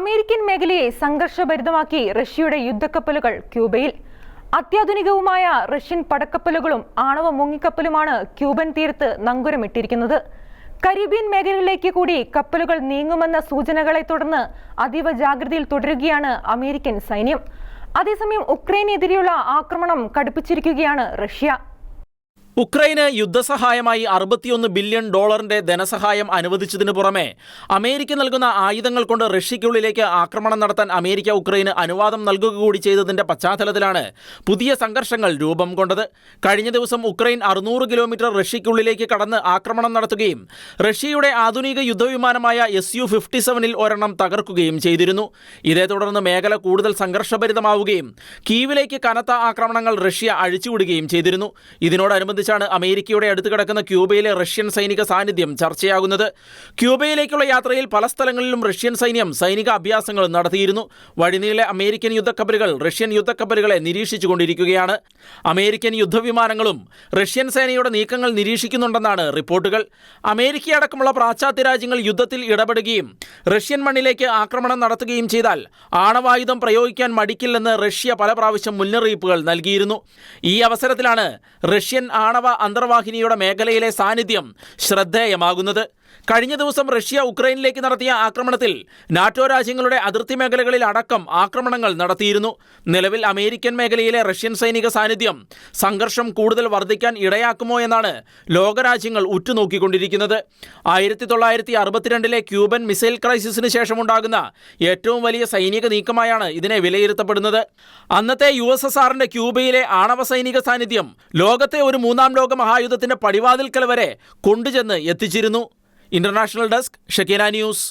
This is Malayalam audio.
അമേരിക്കൻ മേഖലയെ സംഘർഷഭരിതമാക്കി റഷ്യയുടെ യുദ്ധക്കപ്പലുകൾ ക്യൂബയിൽ. അത്യാധുനികവുമായ റഷ്യൻ പടക്കപ്പലുകളും ആണവ മുങ്ങിക്കപ്പലുമാണ് ക്യൂബൻ തീരത്ത് നങ്കുരമിട്ടിരിക്കുന്നത്. കരീബിയൻ മേഖലകളിലേക്ക് കൂടി കപ്പലുകൾ നീങ്ങുമെന്ന സൂചനകളെ തുടർന്ന് അതീവ ജാഗ്രതയിൽ തുടരുകയാണ് അമേരിക്കൻ സൈന്യം. അതേസമയം ഉക്രൈനെതിരെയുള്ള ആക്രമണം കടുപ്പിച്ചിരിക്കുകയാണ് റഷ്യ. ഉക്രൈന് യുദ്ധസഹായമായി അറുപത്തിയൊന്ന് ബില്യൺ ഡോളറിന്റെ ധനസഹായം അനുവദിച്ചതിനു പുറമെ അമേരിക്ക നൽകുന്ന ആയുധങ്ങൾ കൊണ്ട് റഷ്യയ്ക്കുള്ളിലേക്ക് ആക്രമണം നടത്താൻ അമേരിക്ക ഉക്രൈന് അനുവാദം നൽകുക കൂടി ചെയ്തതിന്റെ പശ്ചാത്തലത്തിലാണ് പുതിയ സംഘർഷങ്ങൾ രൂപം കൊണ്ടത്. കഴിഞ്ഞ ദിവസം ഉക്രൈൻ അറുന്നൂറ് കിലോമീറ്റർ റഷ്യയ്ക്കുള്ളിലേക്ക് കടന്ന് ആക്രമണം നടത്തുകയും റഷ്യയുടെ ആധുനിക യുദ്ധവിമാനമായ എസ് യു ഫിഫ്റ്റി സെവനിൽ ഒരെണ്ണം തകർക്കുകയും ചെയ്തിരുന്നു. ഇതേ തുടർന്ന് മേഖല കൂടുതൽ സംഘർഷഭരിതമാവുകയും കീവിലേക്ക് കനത്ത ആക്രമണങ്ങൾ റഷ്യ അഴിച്ചുവിടുകയും ചെയ്തിരുന്നു. ഇതിനോടനുബന്ധിച്ചാണ് അമേരിക്കയുടെ അടുത്ത് കിടക്കുന്ന ക്യൂബയിലെ റഷ്യൻ സൈനിക സാന്നിധ്യം ചർച്ചയാകുന്നത്. ക്യൂബയിലേക്കുള്ള യാത്രയിൽ പല സ്ഥലങ്ങളിലും റഷ്യൻ സൈന്യം സൈനിക അഭ്യാസങ്ങൾ നടത്തിയിരുന്നു. വഴിനീളെ അമേരിക്കൻ യുദ്ധക്കപ്പലുകൾ റഷ്യൻ യുദ്ധക്കപ്പലുകളെ നിരീക്ഷിച്ചുകൊണ്ടിരിക്കുകയാണ്. അമേരിക്കൻ യുദ്ധവിമാനങ്ങളും റഷ്യൻ സേനയുടെ നീക്കങ്ങൾ നിരീക്ഷിക്കുന്നുണ്ടെന്നാണ് റിപ്പോർട്ടുകൾ. അമേരിക്ക അടക്കമുള്ള പാശ്ചാത്യ രാജ്യങ്ങൾ യുദ്ധത്തിൽ ഇടപെടുകയും റഷ്യൻ മണ്ണിലേക്ക് ആക്രമണം നടത്തുകയും ചെയ്താൽ ആണവായുധം പ്രയോഗിക്കാൻ മടിക്കില്ലെന്ന് റഷ്യ പല പ്രാവശ്യം മുന്നറിയിപ്പുകൾ നൽകിയിരുന്നു. ഈ അവസരത്തിലാണ് റഷ്യൻ ആണവ അന്തർവാഹിനിയുടെ മേഖലയിലെ സാന്നിധ്യം ശ്രദ്ധേയമാകുന്നത്. കഴിഞ്ഞ ദിവസം റഷ്യ ഉക്രൈനിലേക്ക് നടത്തിയ ആക്രമണത്തിൽ നാറ്റോ രാജ്യങ്ങളുടെ അതിർത്തി മേഖലകളിൽ അടക്കം ആക്രമണങ്ങൾ നടത്തിയിരുന്നു. നിലവിൽ അമേരിക്കൻ മേഖലയിലെ റഷ്യൻ സൈനിക സാന്നിധ്യം സംഘർഷം കൂടുതൽ വർദ്ധിക്കാൻ ഇടയാക്കുമോ എന്നാണ് ലോകരാജ്യങ്ങൾ ഉറ്റുനോക്കിക്കൊണ്ടിരിക്കുന്നത്. ആയിരത്തി തൊള്ളായിരത്തി അറുപത്തിരണ്ടിലെ ക്യൂബൻ മിസൈൽ ക്രൈസിസിന് ശേഷമുണ്ടാകുന്ന ഏറ്റവും വലിയ സൈനിക നീക്കമായാണ് ഇതിനെ വിലയിരുത്തപ്പെടുന്നത്. അന്നത്തെ യു എസ് എസ് ആറിന്റെ ക്യൂബയിലെ ആണവ സൈനിക സാന്നിധ്യം ലോകത്തെ ഒരു മൂന്നാം ലോക മഹായുദ്ധത്തിന്റെ പടിവാതിൽക്കൽ വരെ കൊണ്ടുചെന്ന് എത്തിച്ചിരുന്നു. International desk Shakeena news.